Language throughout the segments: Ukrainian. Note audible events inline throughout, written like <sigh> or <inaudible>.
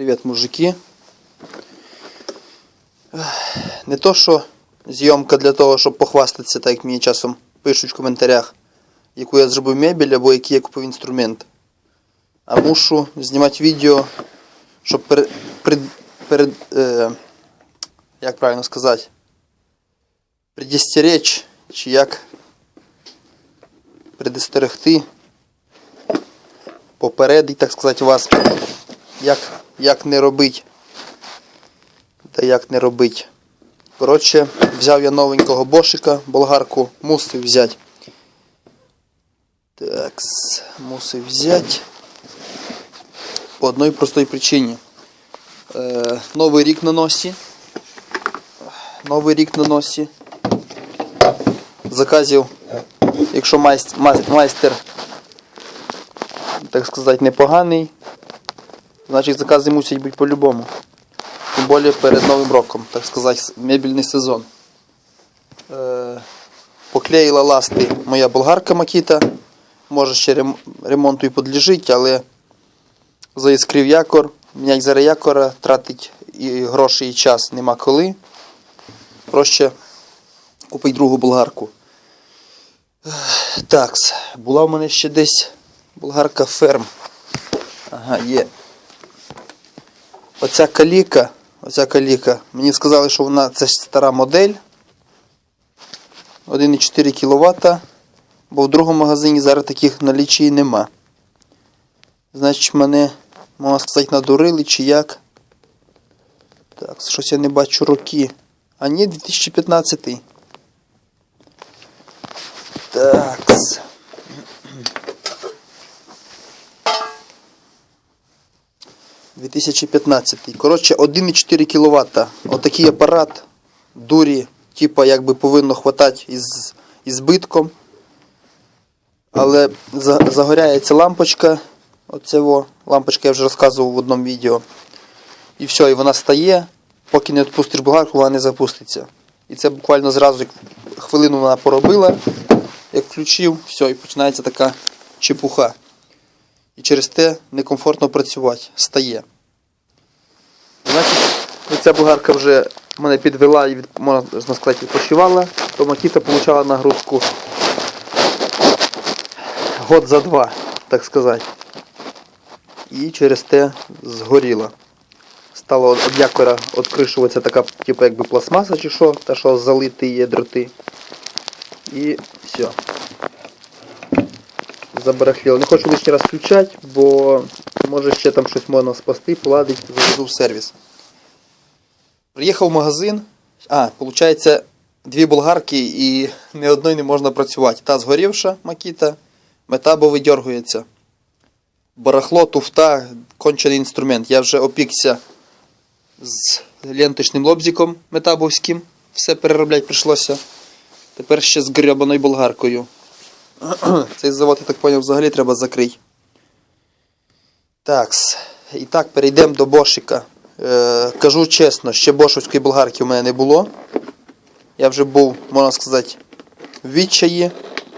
Привіт, мужики. Не то, що зйомка для того, щоб похвастатися, так як мені часом пишуть в коментарях, яку я зробив мебель або який я купив інструмент. А мушу знімати відео, щоб перед, перед е, як правильно сказати, предістеречь, чи як предостерегти, попередить, так сказати, вас, як, як не робить. Та як не робить. Коротше, взяв я новенького бошика, болгарку мусив взяти. Так, мусив взяти. По одній простій причині. Е, Новий рік на носі. Новий рік на носі. Заказів, якщо майст- май- майстер, так сказати, непоганий, значить закази мусять бути по-любому. Тим більше перед Новим роком, так сказати, мебельний сезон. Е, поклеїла ласти моя болгарка Макіта. Може ще ремонту і подлежить, але заіскрив якор. Міняти зараз якора, тратить і гроші, і час нема коли. Проще купить другу болгарку. Так, була в мене ще десь болгарка ферм. Ага, є. Оця каліка, оця каліка, мені сказали, що вона це стара модель. 1,4 кВт, бо в другому магазині зараз таких налічій нема. Значить, мене, можна сказати, надурили чи як. Так, щось я не бачу роки. А ні, 2015. Так. 2015. Коротше, 1,4 кВт. Отакий апарат дурі, типа якби повинно хватати із, збитком. Але за- загоряється лампочка. Оце во. Лампочка я вже розказував в одному відео. І все, і вона стає. Поки не відпустиш болгарку, вона не запуститься. І це буквально зразу хвилину вона поробила. Як включив, все, і починається така чепуха. І через те некомфортно працювати. Стає. Значить, ця болгарка вже мене підвела і від, можна сказати, відпочивала, то Макіта отримала нагрузку год за два, так сказати. І через те згоріла. Стало від якора відкришуватися така, типу, якби пластмаса чи що, та що залити є дроти. І все. Забарахліло. Не хочу лишній раз включати, бо може ще там щось можна спасти, поладить, заведу в сервіс. Приїхав в магазин. А, виходить, дві болгарки і ні одної не можна працювати. Та згорівша макіта, метабо видергується. Барахло, туфта, кончений інструмент. Я вже опікся з ленточним лобзиком метабовським. Все переробляти прийшлося. Тепер ще з гребаною болгаркою. <clears throat> Цей завод, я так зрозумів, взагалі треба закрити. Так, і так, перейдемо до бошика. Е, кажу чесно, ще бошовської болгарки у мене не було. Я вже був, можна сказати, в відчаї,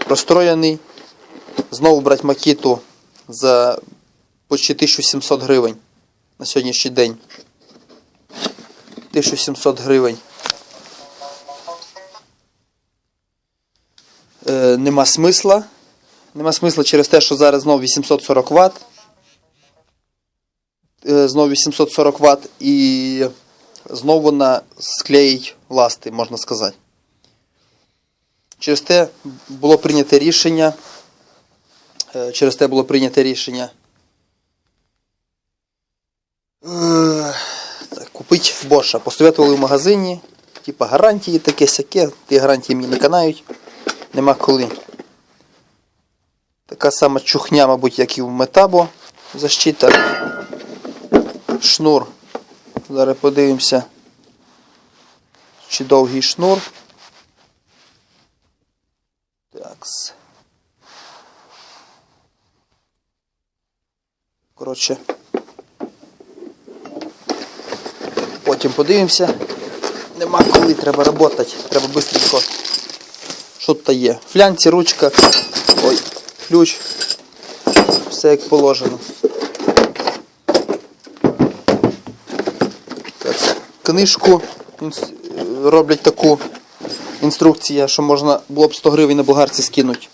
розстроєний. Знову брати макіту за почти 1700 гривень на сьогоднішній день. 1700 гривень. Е, нема смисла. Нема смисла через те, що зараз знову 840 Вт. Е, знову 840 Вт і знову вона склеїть ласти, можна сказати. Через те було прийнято рішення. е, Через те було прийнято рішення. е, так, Купити Боша. Посоветували в магазині. Типа гарантії таке сяке. Ті гарантії мені не канають. Нема коли. Така сама чухня, мабуть, як і в Метабо защита. Шнур. Зараз подивимося. Чи довгий шнур. Такс. Коротше. Потім подивимося. Нема коли, треба працювати. Треба швидко. Що тут є? Флянці, ручка. Ой, ключ. Все як положено. Книжку, е, роблять таку інструкція, що можна було б 100 гривень на болгарці скинути.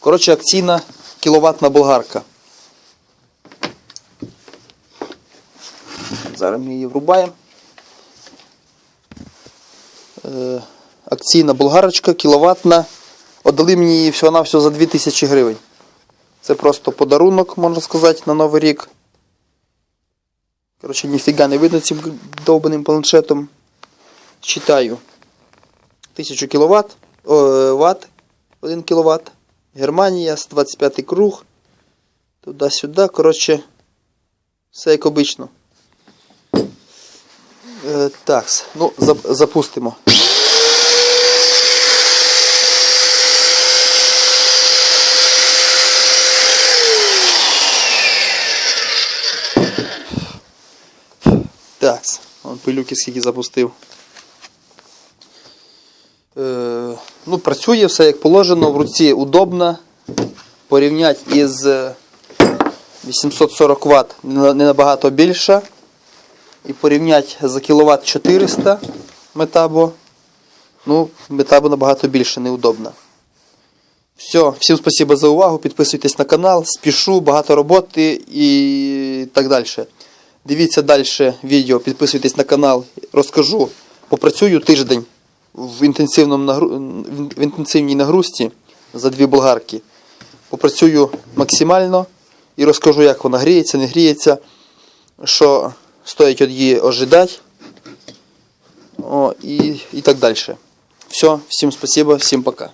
Коротше, акційна кіловатна болгарка. Зараз ми її врубаємо. Е, акційна болгарочка, кіловатна. Отдали мені її всього-навсього за 2000 гривень. Це просто подарунок, можна сказати, на Новий рік. Коротше, ніфіга не видно цим довбаним планшетом. Читаю. 1000 кВт, о, ватт, 1 кВт. Германія, 125 круг. Туди-сюди. Коротше, все як обично. Е, так, ну, зап- запустимо. Так, он пилюки скільки запустив. Е, ну, працює все як положено, в руці удобно. Порівняти із е, 840 Вт не набагато більша. І порівняти за кіловат 400 метабо. Ну, метабо набагато більше, неудобно. Все, всім спасибо за увагу. Підписуйтесь на канал, спішу, багато роботи і так далі. Дивіться далі відео, підписуйтесь на канал, розкажу. Попрацюю тиждень в, інтенсивному нагру... в інтенсивній нагрузці за дві болгарки. Попрацюю максимально і розкажу, як вона гріється, не гріється, що стоїть її ожидати. О, і, і так далі. Все, всім спасибо, всім пока.